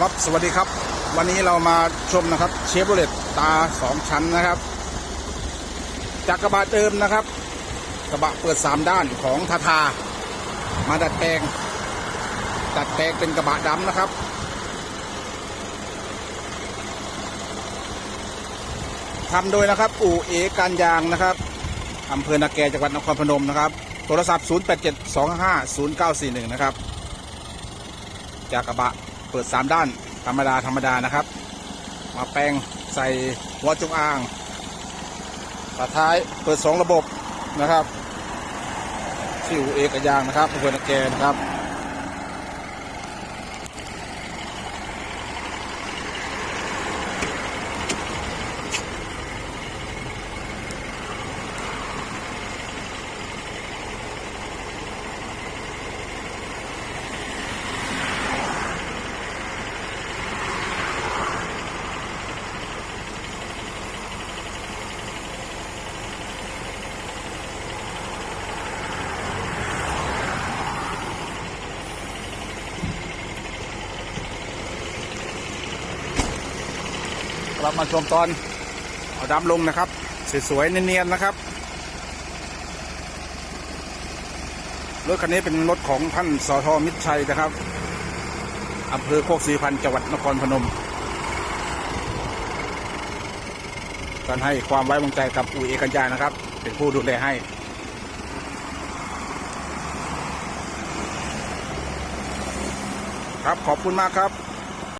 ครับสวัสดีครับ วันนี้เรามาชมนะครับเชฟโรเลตตาสองชั้นนะครับ จากกระบะเดิมนะครับ กระบะเปิดสามด้านของทาทา มาดัดแปลง ดัดแปลงเป็นกระบะดำนะครับ ทำโดยนะครับ อู่เอการยางนะครับอำเภอนาแกจังหวัดนครพนมนะครับ โทรศัพท์ 0872550941 นะครับ จากกระบะ เปิด 3 ด้านธรรมดาธรรมดานะครับ มาแปลงใส่หัวจงอางฝาท้ายเปิด 2 ระบบนะครับที่อู่เอกยางนะครับเพื่อนแกนะครับ กลับมาชมตอนเอาดำลงนะครับ สวยๆเนียนๆนะครับรถคันนี้เป็นรถของท่านสอทอมิตรชัยนะครับอำเภอโคกศรีพันธ์จังหวัดนครพนมการให้ความไว้วางใจกับอู่เอกันยานะครับ เป็นผู้ดูแลให้ครับขอบคุณมากครับ